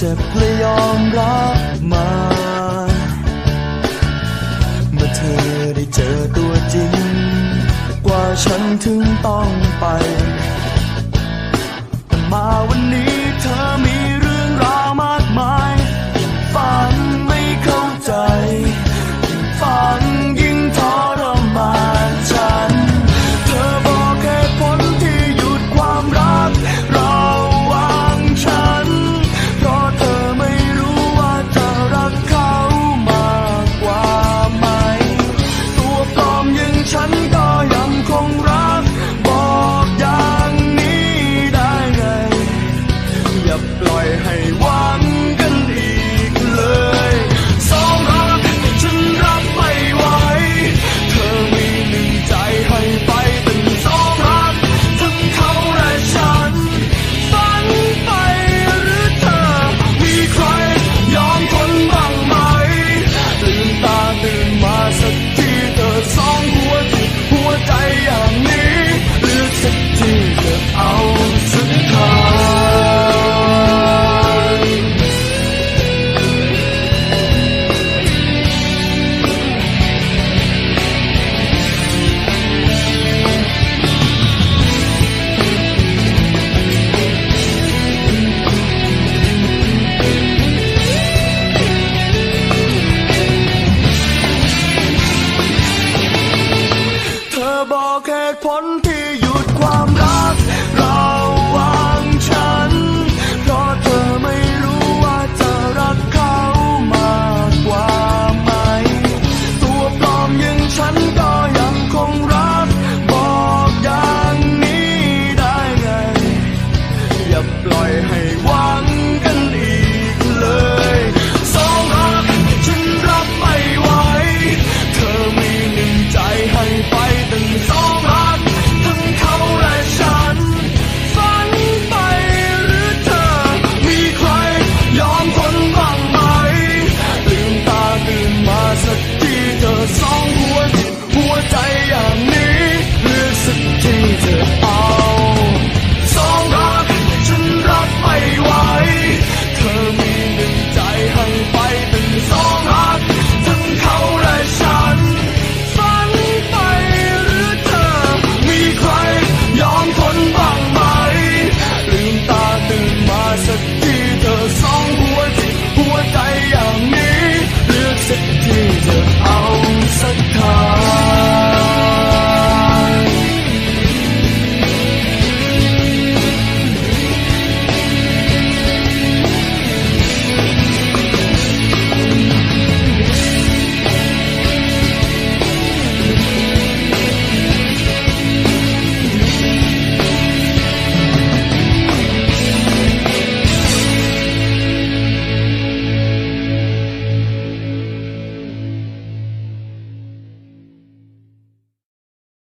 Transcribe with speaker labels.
Speaker 1: เจ็บและยอมรับมา เมื่อเธอได้เจอตัวจริง กว่าฉันถึงต้องไป อกเหตุผล